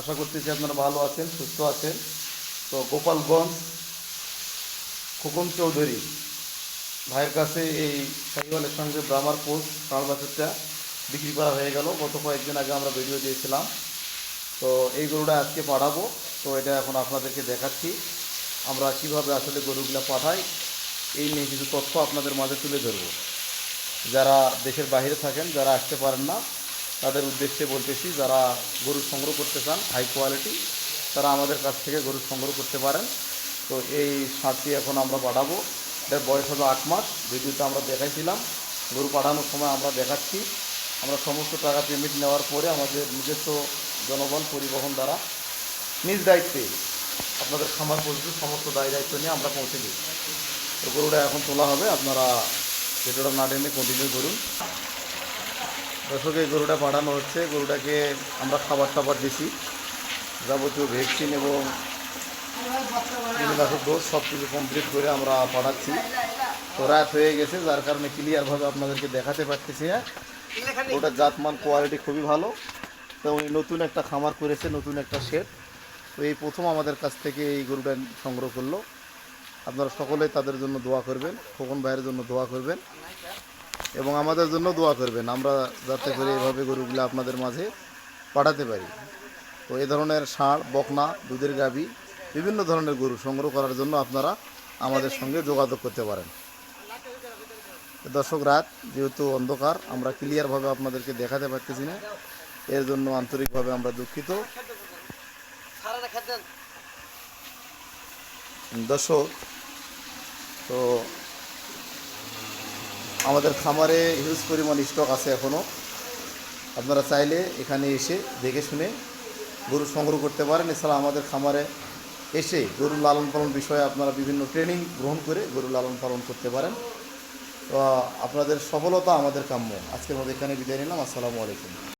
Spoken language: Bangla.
আশা করতেছি আপনারা ভালো আছেন, সুস্থ আছেন। তো গোপালগঞ্জ খোকন চৌধুরী ভাইয়ের কাছে এই শাহিওয়ালের সঙ্গে ব্রাহ্মার পোস্ট ষাঁড় বাছুরটা বিক্রি করা হয়ে গেল। গত কয়েকদিন আগে আমরা ভিডিও দিয়েছিলাম। তো এই গরুটা আজকে পাঠাবো তো এটা এখন আপনাদেরকে দেখাচ্ছি। আমরা কীভাবে আসলে গরুগুলা পাঠাই, এই নিয়ে কিছু তথ্য আপনাদের মাঝে তুলে ধরবো। যারা দেশের বাইরে থাকেন, যারা আসতে পারেন না তাদের উদ্দেশ্যে বলতেছি, যারা গরু সংগ্রহ করতে চান হাই কোয়ালিটি তারা আমাদের কাছ থেকে গরু সংগ্রহ করতে পারেন। তো এই ষাঁড়টি এখন আমরা পাঠাবো। এটার বয়স হলো আট মাস। ভিডিওতে আমরা দেখাইছিলাম। গরু পাঠানোর সময় আমরা দেখাচ্ছি। আমরা সমস্ত টাকা পেমেন্ট নেওয়ার পরে আমাদের নিজস্ব জনগণ পরিবহন দ্বারা নিজ দায়িত্বে আপনাদের খামার পর্যন্ত সমস্ত দায় দায়িত্ব নিয়ে আমরা পৌঁছে দিই। তো গরুটা এখন তোলা হবে। আপনারা ভিডিওটা না টেনে কন্টিনিউ করুন। দর্শক এই গরুটা পাঠানো হচ্ছে। গরুটাকে আমরা খাবার টাবার দিছি। যাবতীয় ভ্যাকসিন এবং কীটনাশক ডোজ সব কিছু কমপ্লিট করে আমরা পাঠাচ্ছি তো রাত হয়ে গেছে, যার কারণে ক্লিয়ারভাবে আপনাদেরকে দেখাতে পারতেছি হ্যাঁ ওটার জাতমান কোয়ালিটি খুবই ভালো। তো উনি নতুন একটা খামার করেছে, নতুন একটা শেড তো এই প্রথম আমাদের কাছ থেকে এই গরুটা সংগ্রহ করল। আপনারা সকলে তাদের জন্য দোয়া করবেন, খোকন ভাইয়ের জন্য দোয়া করবেন। এবং আমাদের জন্য দোয়া করবেন। আমরা যাতে করে এভাবে গরুগুলো আপনাদের মাঝে পাঠাতে পারি। তো এ ধরনের ষাঁড়, বকনা, দুধের গাভী, বিভিন্ন ধরনের গরু সংগ্রহ করার জন্য আপনারা আমাদের সঙ্গে যোগাযোগ করতে পারেন। দর্শক, রাত যেহেতু অন্ধকার, আমরা ক্লিয়ারভাবে আপনাদেরকে দেখাতে পারতেছি না। এর জন্য আন্তরিকভাবে আমরা দুঃখিত। দর্শক, তো আমাদের খামারে হিউজ পরিমাণ স্টক আছে এখনও আপনারা চাইলে এখানে এসে দেখে শুনে গরু সংগ্রহ করতে পারেন। এছাড়া আমাদের খামারে এসে গরু লালন পালন বিষয়ে আপনারা বিভিন্ন ট্রেনিং গ্রহণ করে গরু লালন পালন করতে পারেন। তো আপনাদের সফলতা আমাদের কাম্য। আজকের মধ্যে এখানে বিদায় নিলাম। আসসালামু আলাইকুম।